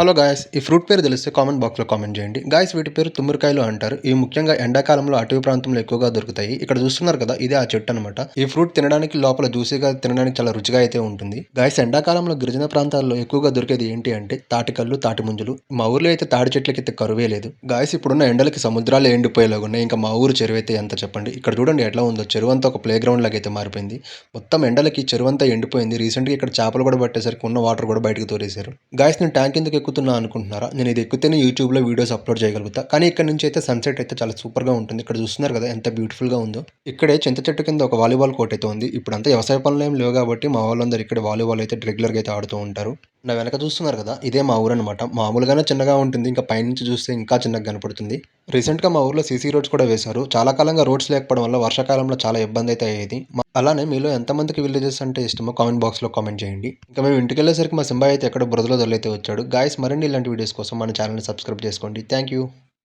Hello guys ఈ fruit పేరు తెలిస్తే కామెంట్ బాక్స్లో కామెంట్ చేయండి. గాయస్ వీటి పేరు తుమ్మరికాయలు అంటారు. ఇవి ముఖ్యంగా ఎండాకాలంలో అటవీ ప్రాంతంలో ఎక్కువగా దొరుకుతాయి. ఇక్కడ చూస్తున్నారు కదా ఇదే ఆ చెట్టు అనమాట ఈ ఫ్రూట్ తినడానికి లోపల జ్యూసీగా తినడానికి చాలా రుచిగా అయితే ఉంటుంది. గాయస్ ఎండాకాలంలో గిరిజన ప్రాంతాల్లో ఎక్కువగా దొరికేది ఏంటి అంటే తాటికల్లు తాటి ముంజులు. మా ఊర్లో అయితే తాటి చెట్లకి అయితే కరువే లేదు. గాయస్ ఇప్పుడున్న ఎండలకి సముద్రాలు ఎండిపోయేలాగా ఉన్నాయి. ఇంకా మా ఊరు చెరువు అయితే ఎంత చెప్పండి. ఇక్కడ చూడండి ఎట్లా ఉందో. చెరువు అంతా ఒక ప్లే గ్రౌండ్ లాగా అయితే మారిపోయింది. మొత్తం ఎండలకి చెరువు అంతా ఎండిపోయింది రీసెంట్గా ఇక్కడ చేపలు కూడా పట్టేసరికి ఉన్న వాటర్ కూడా బయటకు తోరేశారు గాయస్ నేను ట్యాంక్ ఎందుకు ఎక్కుతున్నా అనుకుంటున్నారా? నేను ఇది ఎక్కితేనే యూట్యూబ్లో వీడియోస్ అప్లోడ్ చేయగలుగుతా. కానీ ఇక్కడ నుంచి అయితే సన్సెట్ అయితే చాలా సూపర్గా ఉంటుంది. ఇక్కడ చూస్తున్నారు కదా ఎంత బ్యూటిఫుల్గా ఉందో. ఇక్కడే చింత చెట్టు కింద ఒక వాలీబాల్ కోర్ట్ అయితే ఉంది. ఇప్పుడు అంతా వ్యవసాయ పనులు ఏం లేవు కాబట్టి మా వాళ్ళందరూ ఇక్కడ వాలీబాల్ అయితే రెగ్యులర్గా అయితే ఆడుతూ ఉంటారు. నా వెనక చూస్తున్నారు కదా ఇదే మా ఊరు అనమాట మామూలుగానే చిన్నగా ఉంటుంది. ఇంకా పైనుంచి చూస్తే ఇంకా చిన్నగా కనపడుతుంది. రీసెంట్గా మా ఊర్లో సీసీ రోడ్స్ కూడా వేశారు. చాలా కాలంగా రోడ్స్ లేకపోవడం వల్ల వర్షాకాలంలో చాలా ఇబ్బంది అయితే అయ్యేది. అలానే మీలో ఎంతమందికి విలేజెస్ అంటే ఇష్టమో కామెంట్ బాక్స్లో కామెంట్ చేయండి. ఇంకా మేము ఇంటికి వెళ్ళేసరికి మా సింబాయి అయితే ఎక్కడ బురదలో దొరైతే వచ్చాడు. గాయస్ మరిన్ని ఇలాంటి వీడియోస్ కోసం మన ఛానల్ని సబ్స్క్రైబ్ చేసుకోండి. Thank you